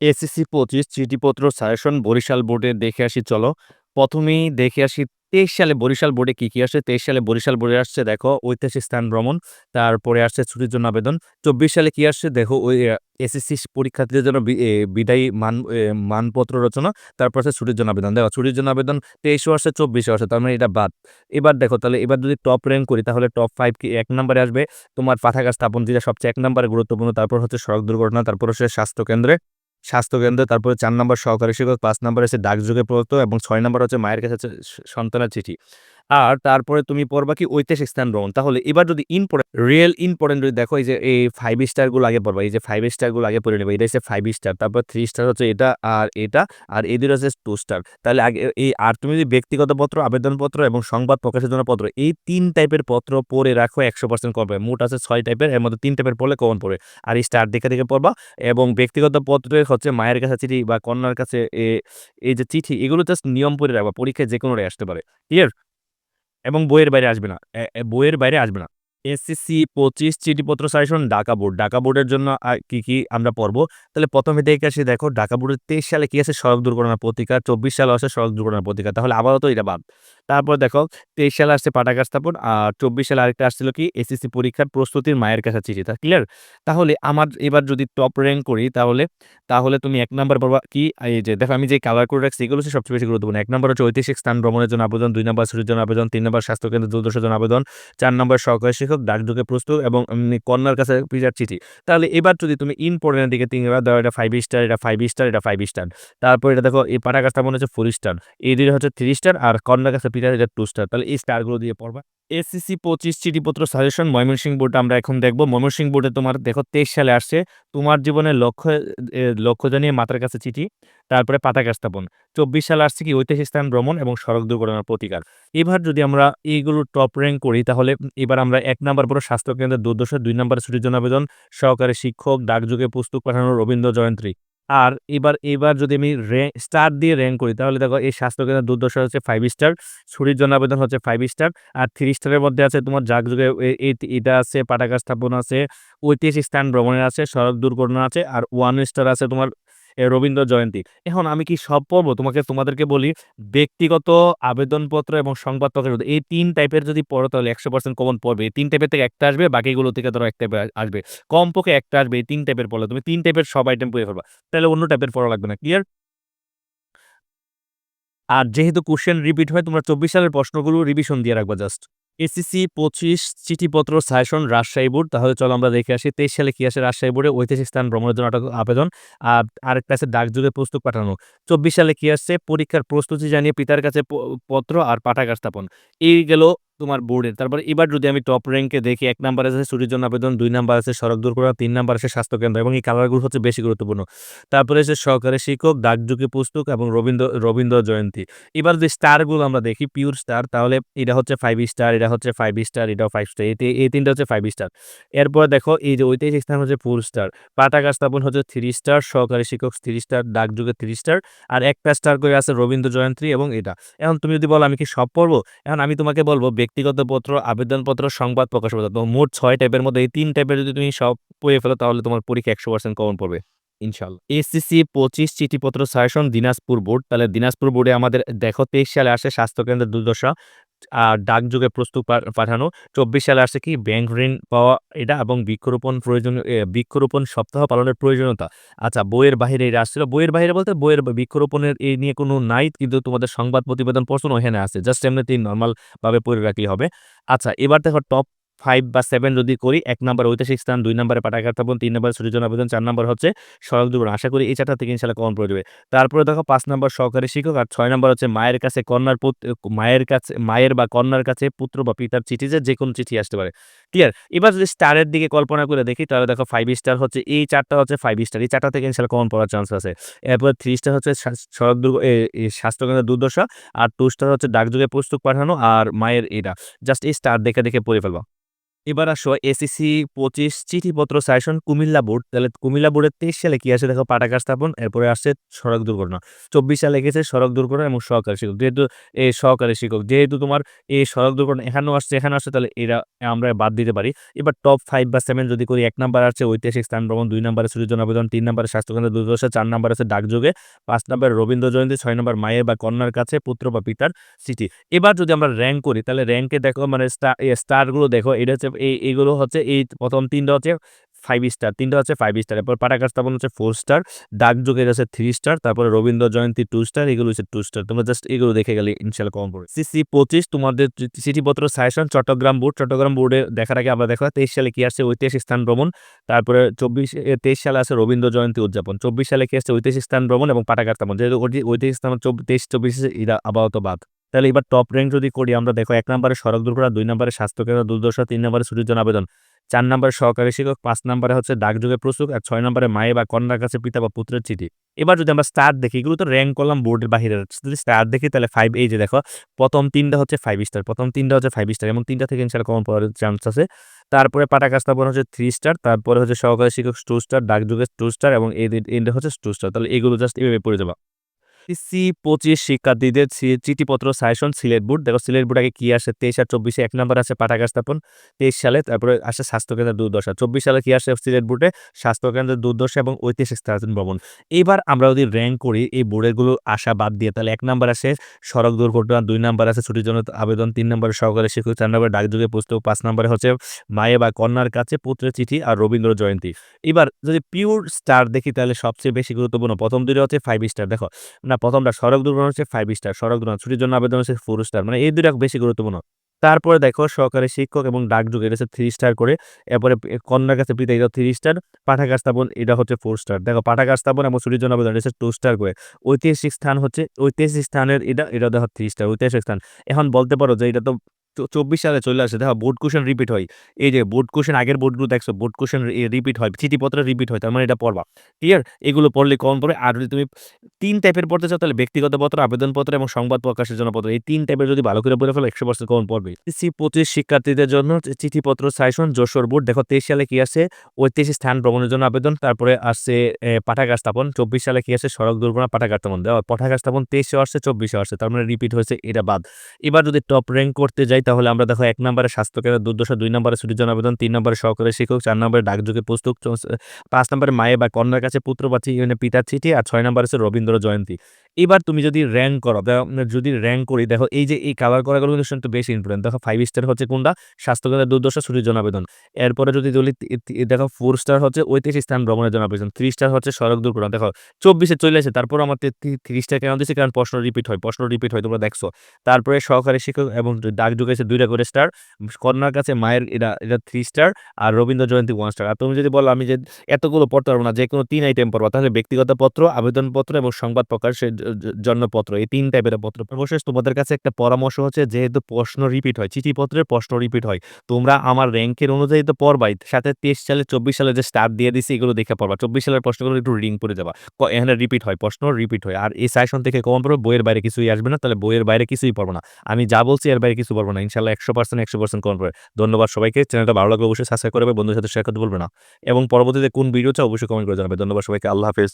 SSC পঁচিশ চিঠিপত্র suggestion Barishal বোর্ডে দেখে আসি, চলো। প্রথমেই দেখে আসি, তেইশ সালে বরিশাল বোর্ডে কি কি আসছে তেইশ সালে বরিশাল বোর্ডে আসছে, দেখো, ঐতিহাসিক স্থান ভ্রমণ। তারপরে আসছে ছুটির জন্য আবেদন। চব্বিশ সালে কি আসছে? দেখো, ওই এসএসসি পরীক্ষার্থীদের জন্য বিদায়ী মান মানপত্র রচনা। তারপর আছে ছুটির জন্য আবেদন। দেখো, ছুটির জন্য আবেদন তেইশও আসছে, চব্বিশও আসছে, তার মানে এটা বাদ। এবার দেখো, তাহলে এবার যদি টপ র্যাঙ্ক করি, তাহলে টপ ফাইভ কি এক নম্বরে আসবে? তোমার পাঠাগার স্থাপন যেটা সবচেয়ে এক নম্বরে গুরুত্বপূর্ণ, তারপর হচ্ছে সড়ক দুর্ঘটনা, তারপর হচ্ছে স্বাস্থ্যকেন্দ্রে স্বাস্থ্যকেন্দ্র, তারপরে চার নম্বর সহকারী শিক্ষক, পাঁচ নম্বর হচ্ছে ডাকযোগে প্রদত্ত এবং ছয় নম্বর হচ্ছে মায়ের কাছে সন্তানের চিঠি। আর তারপরে তুমি পড়বা কি ঐতিহাসিক স্থান ভ্রমণ তাহলে এবার যদি ইম্পর্টেন্ট রিয়েল ইম্পর্টেন্ট যদি দেখো এই যে এই ফাইভ স্টারগুলো আগে পড়বা, এই যে ফাইভ স্টারগুলো আগে পড়ে নেবে, এটা হচ্ছে ফাইভ স্টার তারপর থ্রি স্টার হচ্ছে এটা আর এটা, আর এদের হচ্ছে টু স্টার তাহলে আগে এই আর তুমি যদি ব্যক্তিগত পত্র, আবেদনপত্র এবং সংবাদ প্রকাশের জন্য পত্র, এই তিন টাইপের পত্র পড়ে রাখো একশো পার্সেন্ট করবে মোট আছে ছয় টাইপের এর মধ্যে তিন টাইপের পড়লে কমন পড়ে। আর এই স্টার দেখে দেখে পড়বা এবং ব্যক্তিগত পত্রে হচ্ছে মায়ের কাছে চিঠি বা কন্যার কাছে এই যে চিঠি, এগুলো জাস্ট নিয়ম পড়ে রাখবা, পরীক্ষায় যে কোনো আসতে পারে। ক্লিয়ার এবং বইয়ের বাইরে আসবে না। বইয়ের বাইরে আসবে না। এসসিসি পঁচিশ চিঠিপত্র সাজেশন ডাকা বোর্ড। ডাকা বোর্ডের জন্য কি কি আমরা পড়ব? তাহলে প্রথমে দেখে আসি, দেখো, ঢাকা বোর্ডের তেইশ সালে কি আছে? সড়ক দুর্ঘটনা প্রতিকার চব্বিশ সালে আসে সড়ক দুর্ঘটনা প্রতিকার তাহলে আবারও তো এটা বাদ। তারপর দেখো তেইশ সালে আসছে পাটাগার স্থাপন, আর চব্বিশ সালে আরেকটা আসছিল কি? এসএসসি পরীক্ষার প্রস্তুতির মায়ের কাছে চিঠি, তা ক্লিয়ার তাহলে আমার এবার যদি টপ র্যাঙ্ক করি তাহলে তাহলে তুমি এক নাম্বার পাবা কি? এই যে দেখো আমি যে কালার করে রাখছি এগুলো হচ্ছে সবচেয়ে বেশি গুরুত্বপূর্ণ। এক নম্বর হচ্ছে ঐতিহাসিক স্থান, ভ্রমণের জন্য আবেদন, দুই নম্বর ছুটির জন্য আবেদন, তিন নম্বর স্বাস্থ্যকেন্দ্র দুর্দশার জন্য আবেদন, চার নম্বর সহকারী শিক্ষক ডাকযোগে প্রস্তুত এবং কন্যার কাছে পিজার চিঠি। তাহলে এবার যদি তুমি ইম্পর্টেন্টের দিকে তিনবার দাও এটা ফাইভ স্টার এটা ফাইভ স্টার এটা ফাইভ স্টার তারপর এটা দেখো এই পাটা কাজটা মনে হচ্ছে ফোর স্টার এই দুটো হচ্ছে থ্রি স্টার আর কন্যার কাছে পিজার এটা টু স্টার তাহলে এই স্টারগুলো দিয়ে পড়বা। এসসিসি পঁচিশ চিঠিপত্র সাজেশন ময়মনসিংহ বোর্ড আমরা এখন দেখব। ময়মনসিংহ বোর্ডে তোমার দেখো তেইশ সালে আসছে। তোমার জীবনের লক্ষ্য লক্ষ্য জানিয়ে মাতার কাছে চিঠি, তারপরে পাতাকা স্থাপন চব্বিশ সালে আসছে কি ঐতিহাসিক স্থান ভ্রমণ এবং সড়ক দুর্ঘটনার প্রতিকার। এবার যদি আমরা এইগুলো টপ র্যাঙ্ক করি, তাহলে এবার আমরা এক নাম্বার পরে স্বাস্থ্যকেন্দ্রের দুর্দশা, দুই নম্বরে ছুটির জন্য আবেদন, সহকারী শিক্ষক, ডাকযোগে পুস্তক পাঠানোর রবীন্দ্র জয়ন্তী। আর এবার এবার যদি আমি স্টার দিয়ে র্যাঙ্ক করি, তাহলে দেখো এই স্বাস্থ্যকেন্দ্রের দুর্দশা হচ্ছে ফাইভ স্টার ছুরির জন্য আবেদন হচ্ছে ফাইভ স্টার আর থ্রি স্টারের মধ্যে আছে তোমার এ- এটা আছে পাটাকা স্থাপন আছে, ঐতিহাসিক স্থান ভ্রমণের আছে, সড়ক দুর্ঘটনা আছে, আর ওয়ান স্টার আছে তোমার রবীন্দ্র জয়ন্তী। এখন আমি কি সব পর্ব তোমাকে, তোমাদেরকে বলি, ব্যক্তিগত আবেদনপত্র এবং সংবাদপত্রের মধ্যে এই তিন টাইপের যদি পড়ো, তাহলে একশো পার্সেন্ট কমন পড়বে। এই তিন টাইপের থেকে একটা আসবে, বাকিগুলো থেকে ধরো এক টাইপের আসবে। কমপক্ষে একটা আসবে, এই তিন টাইপের পড়লে। তুমি তিন টাইপের সব আইটেম পড়ে ফেলবা। তাহলে অন্য টাইপের পড়া লাগবে না ক্লিয়ার আর যেহেতু কোশ্চেন রিপিট হয়, তোমরা চব্বিশ সালের প্রশ্নগুলো রিভিশন দিয়ে রাখবা জাস্ট এসিসি পঁচিশ চিঠিপত্র সাজেশন রাজশাহী বোর্ড। তাহলে চলো আমরা দেখে আসি, তেইশ সালে কি আসে রাজশাহী বোর্ডে? ঐতিহাসিক স্থান ভ্রমণের জন্য আবেদন। আর আরেকটা আছে ডাকযুগে প্রস্তুত পাঠানো। চব্বিশ সালে কি আসছে? পরীক্ষার প্রস্তুতি জানিয়ে পিতার কাছে পত্র আর পাঠাগার স্থাপন। এই গেল তোমার বোর্ডের তারপরে এবার যদি আমি টপ র্যাঙ্কে দেখি, এক নাম্বার আছে ছুটির জন্য আবেদন, দুই নাম্বার আছে সড়ক দুর্ঘটনা, তিন নাম্বার আছে স্বাস্থ্যকেন্দ্র এবং এই কালারগুলো হচ্ছে বেশি গুরুত্বপূর্ণ। তারপরে আছে সহকারী শিক্ষক, ডাকযোগে পুস্তক এবং রবীন্দ্র রবীন্দ্র জয়ন্তী। এবার যে স্টারগুলো আমরা দেখি পিওর স্টার তাহলে এটা হচ্ছে ফাইভ স্টার এটা হচ্ছে ফাইভ স্টার এটাও ফাইভ স্টার এই এই তিনটা হচ্ছে ফাইভ স্টার এরপর দেখো, এই যে ঐতিহাসিক স্থান হচ্ছে ফোর স্টার পাতাকা স্থাপন হচ্ছে থ্রি স্টার সহকারী শিক্ষক থ্রি স্টার ডাকযুগে থ্রি স্টার আর একটা স্টার করে আছে রবীন্দ্র জয়ন্তী এবং এটা। এখন তুমি যদি বলো, আমি কি সব পড়ব? এখন আমি তোমাকে বলব ব্যক্তিগত পত্র, আবেদনপত্র, সংবাদ প্রকাশ পত্র মোট ছয় টাইপের মধ্যে এই তিন টাইপের যদি তুমি সব পড়ে ফেলো, তাহলে তোমার পরীক্ষা একশো পার্সেন্ট কমন পড়বে। ইনশাল্লাহ এসসিসি পঁচিশ চিঠিপত্র সাজেশন দিনাজপুর বোর্ড তাহলে দিনাজপুর বোর্ডে আমাদের দেখো তেইশ সালে আসে স্বাস্থ্যকেন্দ্রের দুর্দশা, আর ডাকযোগে প্রস্তুত পাঠানো। চব্বিশ সালে আসছে কি? ব্যাংক ঋণ পাওয়া এটা এবং বৃক্ষরোপণ প্রয়োজন বৃক্ষরোপণ সপ্তাহ পালনের প্রয়োজনীয়তা। আচ্ছা বইয়ের বাইরে এটা আসছিল। বইয়ের বাইরে বলতে বইয়ের বৃক্ষরোপণের এই নিয়ে কোনো নাই, কিন্তু তোমাদের সংবাদ প্রতিবেদন প্রশ্ন এখানে আছে। জাস্ট এমনিতেই নর্মাল ভাবে পড়ে রাখলেই হবে। আচ্ছা এবার দেখো টপ ফাইভ বা সেভেন যদি করি, এক নম্বর ঐতিহাসিক স্থান, দুই নম্বরে পাটাঘাট স্থাপন, তিন নম্বর সূর্যজন আবেদন চার নম্বর হচ্ছে সড়ক দুর্ঘটনা। আশা করি এই চারটা থেকে ইনশাল্লাহ কমন পড়ে যাবে। তারপরে দেখো পাঁচ নম্বর সহকারী শিক্ষক আর ছয় নম্বর হচ্ছে মায়ের কাছে কন্যার মায়ের কাছে, মায়ের বা কন্যার কাছে পুত্র বা পিতার চিঠি যে কোনো চিঠি আসতে পারে। ক্লিয়ার এবার যদি স্টারের দিকে কল্পনা করে দেখি, তাহলে দেখো ফাইভ স্টার হচ্ছে, এই চারটা হচ্ছে ফাইভ স্টার এই চারটা থেকে ইনশাল্লাহ কমন পড়ার চান্স আছে। এরপর থ্রি স্টার হচ্ছে সড়ক দুর্ঘ স্বাস্থ্যকেন্দ্রের দুর্দশা, আর টু স্টার হচ্ছে ডাকযোগে পুস্তক পাঠানো আর মায়ের এটা জাস্ট এই স্টার দেখে দেখে পড়ে ফেলবা। এবার আসো এসিসি পঁচিশ চিঠিপত্র সাজেশন কুমিল্লা বোর্ড। তাহলে কুমিল্লা বোর্ডের ২৩ সালে কি আসে দেখো পাঠাগার স্থাপন, এরপরে আসছে সড়ক দুর্ঘটনা। ২৪ সালে গেছে সড়ক দুর্ঘটনা এবং সহকারী শিক্ষক। যেহেতু এ সহকারী শিক্ষক যেহেতু তোমার এই সড়ক দুর্ঘটনা এখানেও আসছে, এখানেও আসছে তাহলে এরা আমরা বাদ দিতে পারি। এবার টপ ফাইভ বা সেভেন যদি করি এক নাম্বার আছে ঐতিহাসিক স্থান ভ্রমণ, দুই নাম্বারে জন্য আবেদন, ৩ নাম্বারে স্বাস্থ্যকেন্দ্র দুর্দশা, চার নাম্বার আছে ডাকযোগে, ৫ নাম্বারে রবীন্দ্র জয়ন্তী, ছয় নাম্বার মায়ের বা কন্যার কাছে পুত্র বা পিতার চিঠি। এবার যদি আমরা র্যাঙ্ক করি তাহলে র্যাঙ্কে দেখো মানে স্টারগুলো দেখো এটা হচ্ছে এই এগুলো হচ্ছে এই প্রথম তিনটা হচ্ছে ফাইভ স্টার, ৩ টা হচ্ছে 5 স্টার। এরপর পাঠাগার স্থাপন হচ্ছে ফোর স্টার, ডাকযোগের আছে 3 স্টার, তারপরে রবীন্দ্র জয়ন্তী টু স্টার, এগুলো হচ্ছে টু স্টার। তোমরা জাস্ট এগুলো দেখে গেলে ইনশাআল্লাহ কমন পড়বে। সিসি ২৫ তোমাদের চিঠিপত্র সাজেশন চট্টগ্রাম বোর্ড। চট্টগ্রাম বোর্ডে দেখার আগে আমরা দেখো ২৩ সালে কি আসছে ঐতিহাসিক স্থান ভ্রমণ। তারপরে চব্বিশ তেইশ সালে আছে রবীন্দ্র জয়ন্তী উদযাপন। ২৪ সালে কি আসছে ঐতিহাসিক স্থান ভ্রমণ এবং পাঠাগার স্থাপন। যেহেতু ঐতিহাসিক স্থান ২৩-২৪ এরা আপাতত বাদ। তাহলে এবার টপ র্যাঙ্ক যদি করি আমরা দেখো এক নম্বরে সড়ক দুর্ঘটনা, ২ নাম্বারে স্বাস্থ্যকেন্দ্র দুর্দশা, ৩ নাম্বারে ছুটির জন্য আবেদন, ৪ নাম্বারে সহকারী শিক্ষক, পাঁচ নাম্বারে হচ্ছে ডাকযোগে প্রস্তুত আর ছয় নম্বরে মায়ের বা কন্যার কাছে পিতা বা পুত্রের চিঠি। এবার যদি আমরা স্টার দেখি এগুলো তো র্যাঙ্ক করলাম বোর্ডের বাহিরের। যদি স্টার দেখি তাহলে ফাইভ এই যে দেখো প্রথম তিনটা হচ্ছে ফাইভ স্টার, প্রথম তিনটা হচ্ছে ফাইভ স্টার এবং তিনটা থেকে ইনশাল কমন পাওয়ার চান্স আছে। তারপরে পাঠাগার স্থাপন হচ্ছে থ্রি স্টার, তারপরে হচ্ছে সহকারী শিক্ষক টু স্টার, ডাকযোগে টু স্টার এবং এ এন্ডে হচ্ছে টু স্টার। তাহলে এগুলো জাস্ট এভাবে পড়ে যাবা। সিসি ২৫ শিক্ষার্থীদের চিঠিপত্র সাজেশন সিলেট বোর্ড। দেখো সিলেট বোর্ড আগে কি আসে ২৩ আর ২৪ এ ১ নাম্বার আছে পাঠাগার স্থাপন ২৩ সালে, তারপরে আসে স্বাস্থ্যকেন্দ্রের দুর্দশা। ২৪ সালে কি আসে সিলেট বোর্ডে স্বাস্থ্যকেন্দ্রের দুর্দশা এবং ঐতিহাসিক স্থান ভবন এবার আমরা যদি র্যাঙ্ক করি এই বোর্ডেরগুলো আসা বাদ দিয়ে তাহলে এক নম্বর আসে সড়ক দুর্ঘটনা, দুই নাম্বার আছে ছুটির জন্য আবেদন, তিন নাম্বারে সহকারী শিক্ষক, ৪ নাম্বারে ডাকযোগে পুস্তক, পাঁচ নাম্বারে হচ্ছে মায়ে বা কন্যার কাছে পুত্রের চিঠি আর রবীন্দ্র জয়ন্তী। এবার যদি পিওর স্টার দেখি তাহলে সবচেয়ে বেশি গুরুত্বপূর্ণ প্রথম ২ টা হচ্ছে ফাইভ স্টার দেখো না প্রথমটা সড়ক দুর্ঘটনা হচ্ছে ফাইভ স্টার, সড়ক দুর্ঘটনা ছুটির জন্য আবেদন হচ্ছে ফোর স্টার মানে এই দুটা বেশি গুরুত্বপূর্ণ। তারপরে দেখো সহকারী শিক্ষক এবং ডাকযোগ এটা হচ্ছে থ্রি স্টার করে। এরপরে কন্যার কাছে পিতা এটা থ্রি স্টার, পাঠাগার স্থাপন এটা হচ্ছে ফোর স্টার। দেখো পাঠাগার স্থাপন এবং ছুটির জন্য আবেদন হচ্ছে টু স্টার করে। ঐতিহাসিক স্থান হচ্ছে ঐতিহাসিক স্থানের এটা, এটা দেখো থ্রি স্টার ঐতিহাসিক স্থান। এখন বলতে পারো যে এটা তো চৌ ২৪ সালে চলে আসে দেখো বোর্ড কোয়েশ্চেন রিপিট হয়। এই যে বোর্ড কোয়েশ্চেন আগের বোর্ডগুলো দেখছ বোর্ড কোয়েশ্চেন রিপিট হয়, চিঠিপত্রে রিপিট হয়। তার মানে এটা পড়বা। ক্লিয়ার? এগুলো পড়লে কমন পড়বে। আর যদি তুমি তিন টাইপের পড়তে চাও তাহলে ব্যক্তিগত পত্র, আবেদনপত্র এবং সংবাদ প্রকাশের জন্য পত্র। এই তিন টাইপের যদি ভালো করে পড়ে ফেলো ১০০% কম পড়বে সিসি ২৫ শিক্ষার্থীদের জন্য চিঠিপত্র সাজেশন যশোর বোর্ড। দেখো ২৩ সালে কি আসে ঐতিহাসিক স্থান ভ্রমণের জন্য আবেদন, তারপরে আসছে পাঠাগার স্থাপন। ২৪ সালে কি আছে সড়ক দুর্ঘটনা, পাঠাগার স্থাপন। পাঠাগার স্থাপন ২৩ এও আসছে, ২৪ এও আসছে। তার মানে রিপিট হয়েছে এটা বাদ। এবার যদি টপ র্যাঙ্ক করতে যাই তাহলে আমরা দেখো এক নম্বরে স্বাস্থ্যকেন্দ্র দুর্দশা, দুই নম্বরে ছুটির জন্য আবেদন, তিন নম্বরে সহকারী শিক্ষক, চার নম্বরে ডাকযোগে পুস্তক, পাঁচ নম্বরে মায়ে বা কন্যার কাছে পুত্র বা মানে পিতার চিঠি আর ছয় নম্বরে হচ্ছে রবীন্দ্র জয়ন্তী। এবার তুমি যদি র্যাঙ্ক করো যদি র্যাঙ্ক করি দেখো এই যে এই কালার করাগুলো কিন্তু একটু বেশি ইম্পোর্টেন্ট। দেখো ফাইভ স্টার হচ্ছে কোনটা স্বাস্থ্যকেন্দ্রের দুর্দশা, ছুটির জন্য আবেদন। এরপরে যদি বলি দেখো ফোর স্টার হচ্ছে ঐতিহাসিক স্থান ভ্রমণের জন্য আবেদন, থ্রি স্টার হচ্ছে সড়ক দুর্ঘটনা। দেখো চব্বিশে চলে আসে তারপরও আমার ৩ স্টার কেন দিচ্ছে কারণ প্রশ্ন রিপিট হয়, প্রশ্ন রিপিট হয় তোমরা দেখছ। তারপরে সহকারী শিক্ষক এবং ডাক আছে ২ টা করে স্টার, কন্যার কাছে মায়ের এটা, এটা থ্রি স্টার আর রবীন্দ্র জয়ন্তী ওয়ান স্টার। আর তুমি যদি বলো আমি যে এতগুলো পড়তে পারব না যে কোনো তিন আইটেম পড়বা তাহলে ব্যক্তিগত পত্র, আবেদনপত্র এবং সংবাদ প্রকাশের জন্য পত্র এই তিন টাইপের পত্র। সর্বশেষ তোমাদের কাছে একটা পরামর্শ হচ্ছে যেহেতু প্রশ্ন রিপিট হয়, চিঠিপত্রের প্রশ্ন রিপিট হয়। তোমরা আমার র্যাঙ্কের অনুযায়ী তো পড়বাই। সাথে ২৩ সালে ২৪ সালে যে স্টার দিয়ে দিছি এগুলো দেখে পড়বা। ২৪ সালের প্রশ্নগুলো একটু রিডিং পড়ে যাবা। এখানে রিপিট হয়, প্রশ্ন রিপিট হয়। আর এই সাজেশন থেকে কমন পড়বে বইয়ের বাইরে কিছুই আসবে না। তাহলে বইয়ের বাইরে কিছুই পড়বা না। আমি যা বলছি এর বাইরে কিছু পড়বা না। ইনশাল্লাহ একশো পার্সেন্ট একশো পার্সেন্ট কমন পড়বে। ধন্যবাদ সবাইকে। চ্যানেলটা ভালো লাগলে অবশ্যই সাবস্ক্রাইব করবে, বন্ধুর সাথে শেয়ার করতে ভুলবে না। এবং পরবর্তীতে কোন ভিডিও চাও অবশ্যই কমেন্ট করে জানাবে। ধন্যবাদ সবাইকে। আল্লাহ হাফেজ।